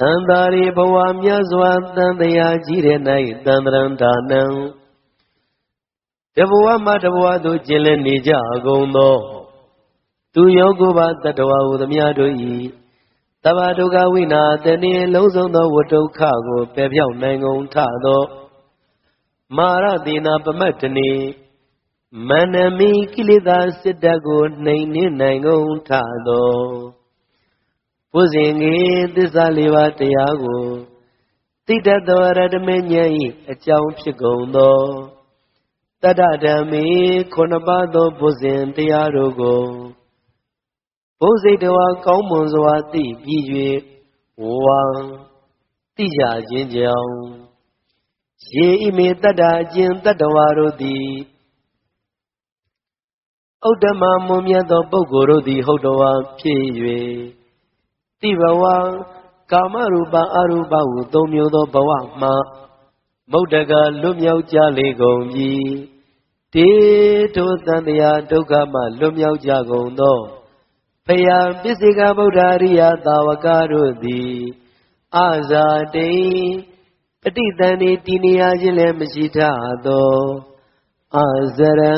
တန်တာရီဘဝမြတ်စွာတန်တရားကြီးတဲ့၌တန်တရံဒါနံတဘဝမှတဘဝသို့ကျင်လည်နေကြကုန်သော သူယောကိုပါတတဝဟုသမျှတို့၏တဘာဒုက္ခဝိနာတနေလုံးစုံသောဝတ္ဒုက္ခကိုပယ်ပြောင်းနိုင်ကုန်ထသော မာရတိနာပမတ်တနေမန္နမီကိလေသာစစ်တပ်ကိုနှိမ်နှင်းနိုင်ကုန်ထသော ဘုဇင်ကြီးသစ္စာလေးပါးတရားကိုတိတ္တသောရတမေဉာဏ်၏အကြောင်းဖြစ်ကုန်သောတတ္တဓမ္မေခုနှစ်ပါးသောဘုဇင်တရားတို့ကိုဘုဇိတဝါကောင်းမွန်စွာသိပြီး၍ဝံသိကြခြင်းကြောင့်ရေဣမေတတ္တာအကျင့်တတ္တဝါတို့သည်ဥဒ္ဓမမွန်မြတ်သောပုဂ္ဂိုလ်တို့သည်ဟုတ်တော်ဝါဖြစ်၍ တိဘဝကာမရူပအရူပဟုသုံးမျိုးသောဘဝမှမုတ်တကလွတ်မြောက်ကြလေကုန်ပြီတေထိုသံတရားဒုက္ခမှလွတ်မြောက်ကြကုန်သောဖယားပစ္စေကဗုဒ္ဓရိယသာဝကတို့သည်အာဇာတိပဋိသန္ဓေတည်နေရခြင်းလည်းမရှိထသောအာဇရံ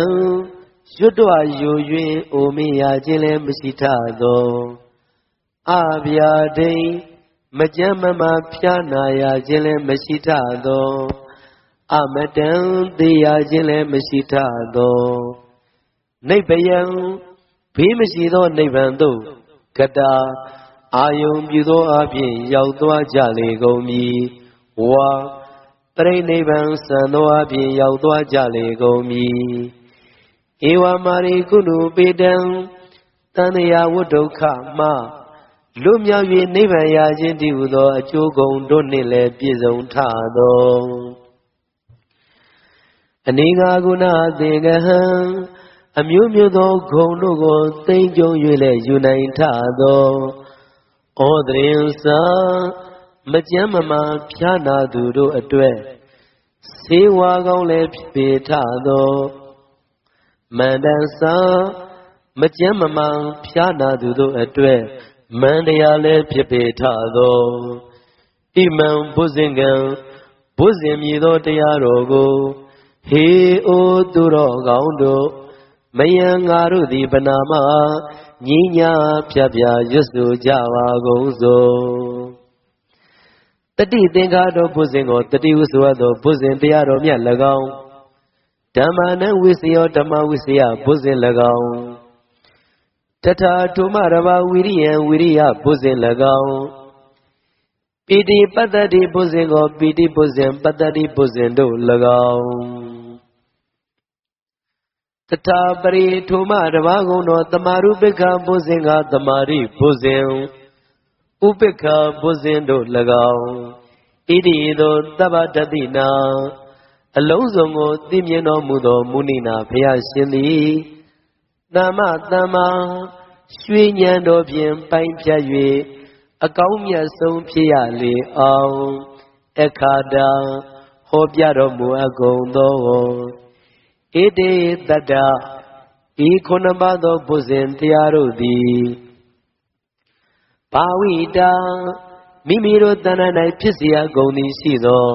ရွတ်တော်ယူ၍အိုမေရခြင်းလည်းမရှိထသော အဗျာဒိမကြမ်းမမဖျားနာရခြင်းလည်းမရှိထသောအမတံသေးရခြင်းလည်းမရှိထသောနိဗ္ဗယံဘေးမရှိသောနိဗ္ဗာန်သို့ကတာအာယုံပြုသောအဖြစ်ရောက်သွားကြလေကုန်မည်ဝါပရိနိဗ္ဗာန်စံသောအဖြစ်ရောက်သွားကြလေကုန်မည်ဧဝမာရိကုဏုပေတံတန်တရာဝတ္ဒုက္ခမှ လွတ်မြောက်၍နိဗ္ဗာန်ရခြင်းတည်းဟူသောအကျိုးကုန်တို့နှင့်လည်းပြည့်စုံထသောအနိငါကုဏသင်္ကဟံအမျိုးမျိုးသောဂုံတို့ကိုသိမ့်ကြုံ၍လည်းယူနိုင်ထသောဩဒရင်စာမကြမ်းမမာဖြာနာသူတို့အတွက်စေဝါကောင်းလည်းပေထသောမန္တန်စာမကြမ်းမမာဖြာနာသူတို့အတွက် မန္တရားလည်းဖြစ်ပေထသောဣမံဘုဇင်ကံဘုဇင်မြည်သောတရားတော်ကိုဟေအိုသူတော်ကောင်းတို့မယံငါတို့သည်ပနာမညီညာဖြတ်ပြရွတ်ဆိုကြပါကုန်စို့တတိသင်္ခါတော်ဘုဇင်ကိုတတိဝဆိုသောဘုဇင်တရားတော်မြတ်၎င်းဓမ္မနံဝိစယောဓမ္မဝိစယဘုဇင်၎င်း တထာထုမရဘာဝိရိယံဝိရိယဘုဇင်၎င်းပိတိပတ္တတိဘုဇင်ကိုပိတိဘုဇင်ပတ္တတိဘုဇင်တို့၎င်းတထာပရိထုမတဘာကုံတော်တမာရုပိက္ခဘုဇင်ကတမာရိဘုဇင်ဥပိက္ခဘုဇင်တို့၎င်းဣတိသောတပ္ပတတိနာအလုံးစုံကိုသိမြင်တော်မူသောမုဏိနာဘုရားရှင်သည် တမ္မတမ္မာရွှေဉဏ်တော်ဖြင့်ပိုင်းဖြတ်၍အကောင်းမြတ်ဆုံးဖြစ်ရလေအောင်အခါတာဟောပြတော်မူအပ်ကုန်သောဣတိတတ္တဤခုနှစ်ပါးသောဘုဇင်တရားတို့သည်ဘာဝိတာမိမိတို့တဏ္ဍ၌ဖြစ်เสียကုန်သည်ရှိသော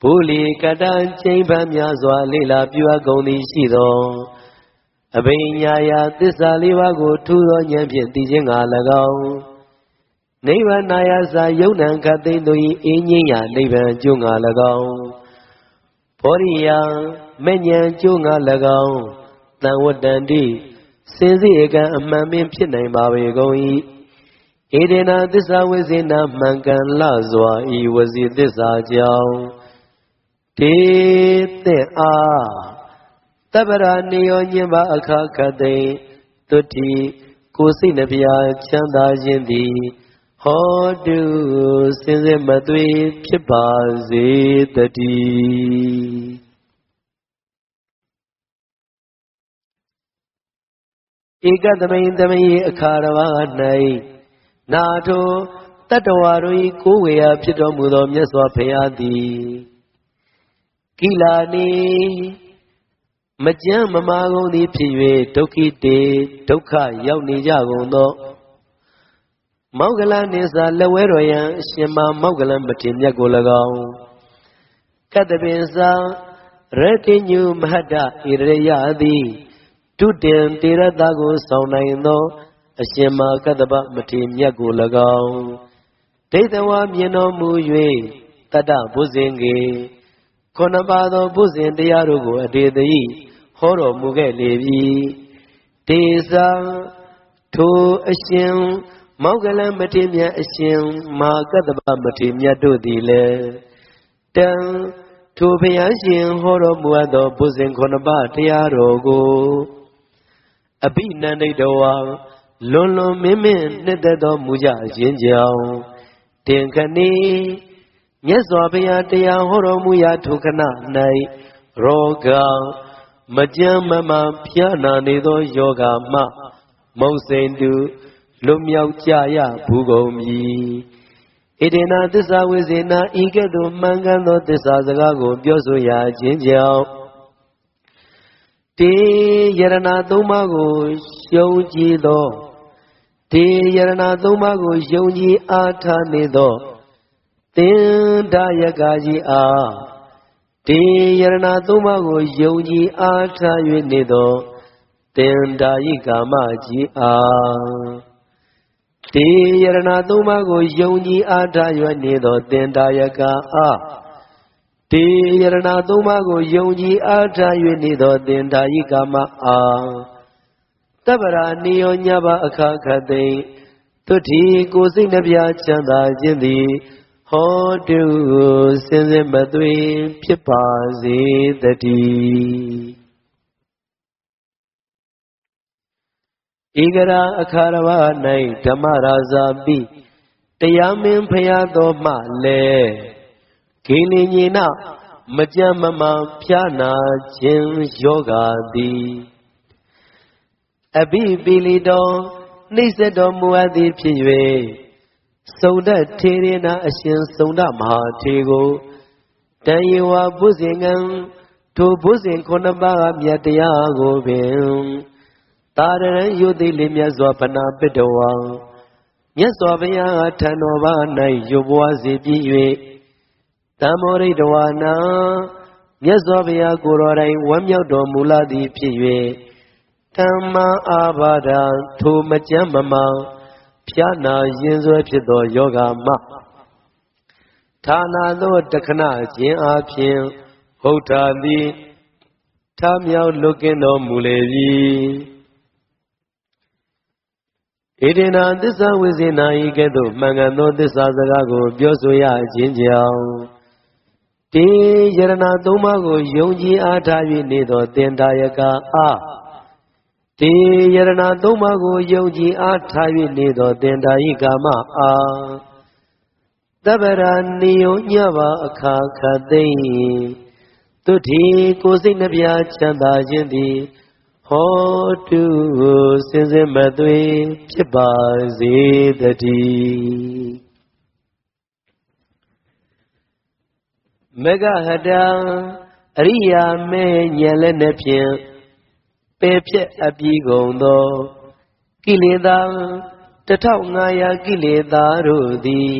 ဘူလီကတံချိန်ပန်းများစွာလေလာပြုအပ်ကုန်သည်ရှိသော အဘိညာယသစ္စာလေးပါးကို ထူသောဉာဏ်ဖြင့်သိခြင်းငါ၎င်းနိဗ္ဗာန်နာယစာယုံနံခသိမ့်တို့၏အင်းငိမ့်ရာနိဗ္ဗာန်ကျိုးငါ၎င်းဘောရိယမဉ္ဉံကျိုးငါ၎င်းတန်ဝတ္တန္တိစင်စစ်အကံအမှန်ပင်ဖြစ်နိုင်ပါပေကုန်၏ဧဒေနာသစ္စာဝိဇေနာမှန်ကန်လစွာဤဝစီသစ္စာကြောင့်တေတဲ့အား တပ္ပရာနေယောညင်ပါအခါခသိတုတိကိုစိတ်နှပြချမ်းသာခြင်းသည်ဟောတုစင်စစ်မသွေဖြစ်ပါစေတည်းဧကသမိန်သမိအခါရဝ၌နာထိုတတ္တဝါတို့၏ကိုးဝေယဖြစ်တော်မူသောမြတ်စွာဘုရားသည်ကိလာနီ မကြမ်းမမာကုန်သည်ဖြစ်၍ဒုက္ခိတေဒုက္ခရောက်နေကြကုန်သောမောက္ကလနိစာလက်ဝဲတော်ယံအရှင်မမောက္ကလမထေရမြတ်ကို၎င်းကတ္တပင်စာရတိညုမဟတ္တဣရယသည်တုတင်တေရတကိုဆောင်နိုင်သောအရှင်မကတ္တပမထေရမြတ်ကို၎င်းဒိဋ္ဌဝါမြင်တော်မူ၍တတ္တဘုဇင်ကေခုနပါသောဘုဇင်တရားတို့ကိုအတေတိ ဟောတော်မူခဲ့လေပြီတေသာထိုအရှင်မောက္ကလမထေရမြတ်အရှင်မဟာကတ္တပမထေရမြတ်တို့သည်လည်းတံထိုဘုရားရှင်ဟောတော်မူအပ်သောဘုဇင်ခုနှစ်ပါးတရားတော်ကိုအဘိနန္ဒိတဝါလွန်လွန်မင်းမင်းနှစ်သက်တော်မူကြခြင်းကြောင့်တင်ခဏီမြတ်စွာဘုရားတရားဟောတော်မူရာထိုခဏ၌ရောဂ မကြမ်းမမှဖျားနာနေသောယောဂမှမုံစိန်တုလွတ်မြောက်ကြရဘူးကုန်ပြီဣဒေနာသစ္စာဝိဇေနာဤကဲ့သို့မှန်ကန်သောသစ္စာစကားကို ပြောဆိုရခြင်းကြောင့်တေယရဏသုံးပါးကိုရှုံးကြည်သောတေယရဏသုံးပါးကိုယုံကြည်အားထားနေသောသင်္ဒယကကြီးအား တေယရဏသုံးပါးကိုယုံကြည်အားထား၍နေသောသင်္ဒါယိကာမကြီးအားတေယရဏသုံးပါးကိုယုံကြည်အားထား၍နေသောသင်္ဒါယကအားတေယရဏသုံးပါးကိုယုံကြည်အားထား၍နေသောသင်္ဒါယိကာမအားတပ္ပရာနိယောညဘအခါခသိင်သုတိကိုစိတ်နှပြချမ်းသာခြင်းသည် ဟောတုစင်စစ်မသွေဖြစ်ပါစေတည်းဧကရာအခါရဝ၌ဓမ္မရာဇာပိတရားမင်းဖရာတော်မှလည်းကိလေညေနမကြမ်းမမှန်ဖြာနာခြင်းယောဂာသည်အဘိပိလီတော်နှိစ္စတော်မူအပ်သည်ဖြစ်၍ စုံတထေရနာအရှင်စုံတမဟာထေကိုတန်ယေဝဘုဇင်ကံထိုဘုဇင်ခုနှစ်ပါးမြတ်တရားကိုပင်တာရရန်ယုသိလေးမြတ်စွာဘနာပိတဝံမြတ်စွာဘုရားကထံတော်ဘာ၌ယုဘဝစီပြည့်၍တမောရိတဝနာမြတ်စွာဘုရားကိုယ်တော်တိုင်ဝမ်းမြောက်တော်မူလာသည်ဖြစ်၍ဓမ္မအာဘာဒံထိုမကြမ်းမမှန် ဖြာနာရင်ဆွဲဖြစ်သောယောဂမှဌာနာသောတခဏခြင်းအပြင်ဟုတ်တာသည်ထမြောက်လွတ်ကင်းတော်မူလေပြီဣဒေနာသစ္စာဝိဇေနာဤကဲ့သို့မှန်ကန်သောသစ္စာစကားကို ပြောဆိုရခြင်းကြောင့်တေယရဏသုံးပါးကိုယုံကြည်အားထား၍နေသောတင်ဒါယကအား တေယရဏသုံးပါးကိုယုံကြည်အားထား၍နေသောတင်ဒါယိကာမအားတပ္ပရာနိယောညပါအခါခသိမ့်သူတိကိုစိတ်နှပြချမ်းသာခြင်းသည်ဟောတုစင်စစ်မသွေဖြစ်ပါစေတည်းမဂဟတံအရိယာမဲညံလက်နဲ့ဖြင့် ပယ်ဖြက်အပြီးကုန်သောကိလေသာ1500ကိလေသာတို့သည်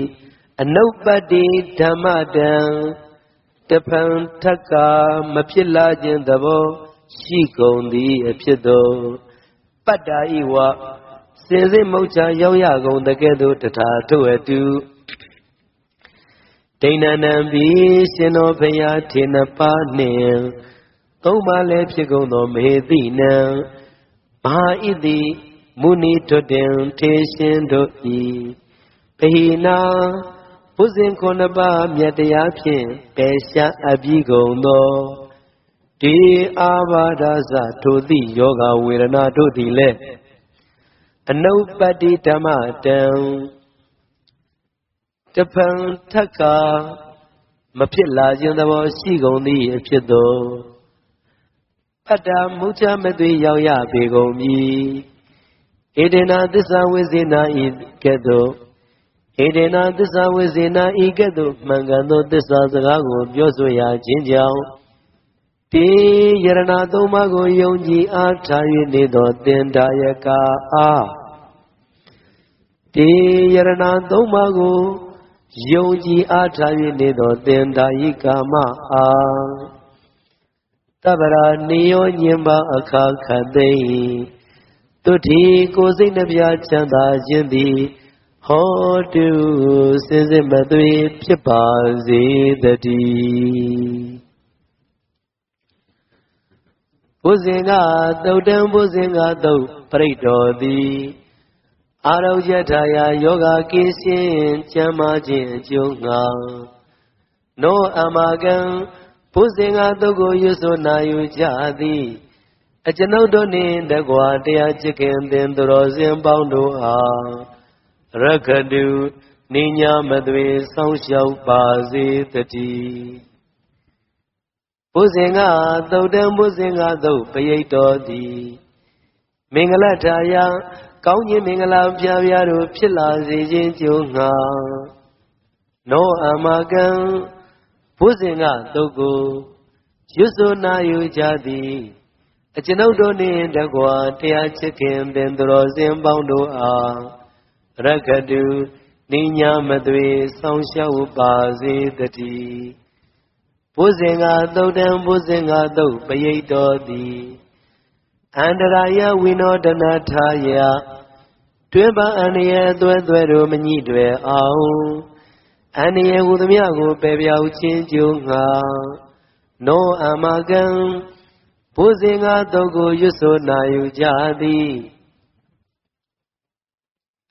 အနုပတ္တိဓမ္မတံတဖန်ထက်ကမဖြစ်လာခြင်းသဘောရှိကုန်သည်အဖြစ်သောပတ္တာဤဝစင်စစ်မုတ်ချရောက်ရကုန်တကဲ့သို့တထာထုတ်အတူဒိဏနံဘီရှင်တော်ဘုရားထေနပါနှင့် သုံးပါးလည်းဖြစ်ကုန်သောမေတိနံမဟာဣတိမုနိထွတ်တင်ထေရှင်တို့ဤပဟိနာဘုဇင်ခုနှစ်ပါးမြတ်တရားဖြင့်ပယ်ရှားအပြီးကုန်သောဒီအာဘာဒသထိုတိယောဂဝေဒနာတို့သည်လည်းအနုပတ္တိဓမ္မတံတပံထက္ကာမဖြစ်လာခြင်းသဘောရှိကုန်သည်အဖြစ်သော အတ္တမုချမသွေရောက်ရပေကုန်မည်ဧဒေနာသစ္စာဝိဇေနာဤကဲ့သို့ဧဒေနာသစ္စာဝိဇေနာဤကဲ့သို့မှန်ကန်သောသစ္စာစကားကို ပြောဆိုရခြင်းကြောင့်တေယရဏသုံးပါးကိုယုံကြည်အားထား၍နေသောတင်ဒါယကအားတေယရဏသုံးပါးကိုယုံကြည်အားထား၍နေသောသင်္ဓာယိကာမအား တဗ္ဗရာနေယောညင်ပါအခါခတ်သိမ့်တုတိကိုယ်စိတ်နှပြချမ်းသာခြင်းသည်ဟောတုစင်စစ်မသွေဖြစ်ပါစေတည်းဘုဇင်ကသုတ်တံဘုဇင်ကသုတ်ပရိတော်သည်အာရုံယထာယယောဂကင်းရှင်းကျမ်းမာခြင်းအကျိုးငှာနောအမကံ ဘုဇင်ကသုတ်ကိုရွဆိုနာယူကြသည်အကျွန်ုပ်တို့နှင့်တကွာတရားချစ်ခင်သင်သူတော်စင်ပေါင်းတို့အားရခတုနိညာမသွေဆောင်းလျှောက်ပါစေတည်းဘုဇင်ကသုတ်တံဘုဇင်ကသုတ်ပရိတ်တော်သည်မင်္ဂလထာယကောင်းခြင်းမင်္ဂလာပြပြတို့ဖြစ်လာစေခြင်းကြိုးငှာနောအမကံ ဘုဇင်ကသုတ်ကိုရွတ်ဆိုနာယူကြသည်အကျွန်ုပ်တို့နှင့်တကွာတရားချစ်ခင်ပင်သူတော်စင်ပေါင်းတို့အားရကတုနိညာမသွေဆောင်းရှောက်ပါစေတည်းဘုဇင်ကသုတ်တံဘုဇင်ကသုတ်ပရိတ်တော်သည်အန္တရာယဝိနောဒနာထာယတွင်ပါအန္တရာယ်သွဲသွဲတို့မညိတွေအောင် အန္တရာယ်ဟူသည်များကိုပယ်ပြောက်ခြင်းကြုံငါနောအမကံဘုဇင်ကတုတ်ကိုရွတ်ဆိုနာယူကြသည်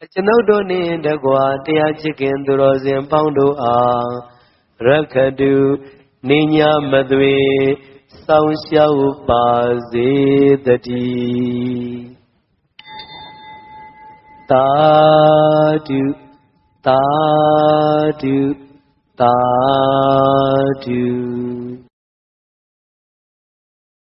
အကျွန်ုပ်တို့နှင့်တကွာတရားချစ်ခင်သူတော်စင်ပေါင်းတို့အားရခတုနိညာမသွေစောင်းရှောက်ပါစေတည်းတာတုတာ တုတာတု